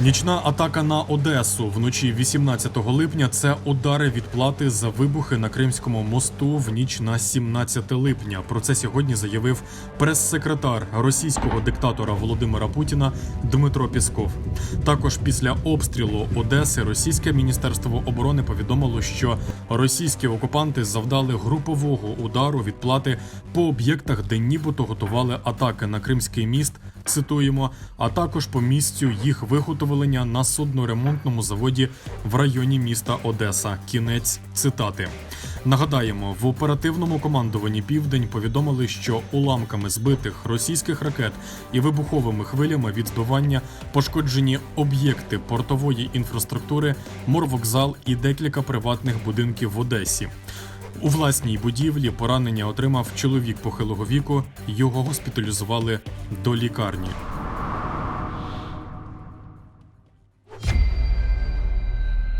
Нічна атака на Одесу вночі 18 липня це удари відплати за вибухи на Кримському мосту в ніч на 17 липня. Про це сьогодні заявив прес-секретар російського диктатора Володимира Путіна Дмитро Пісков. Також після обстрілу Одеси російське міністерство оборони повідомило, що російські окупанти завдали групового удару відплати по об'єктах, де нібито готували атаки на Кримський міст. Цитуємо, а також по місцю їх виготовлення на судноремонтному заводі в районі міста Одеса. Кінець цитати. Нагадаємо, в оперативному командуванні Південь повідомили, що уламками збитих російських ракет і вибуховими хвилями від збивання пошкоджені об'єкти портової інфраструктури, морвокзал і декілька приватних будинків в Одесі. У власній будівлі поранення отримав чоловік похилого віку. Його госпіталізували до лікарні.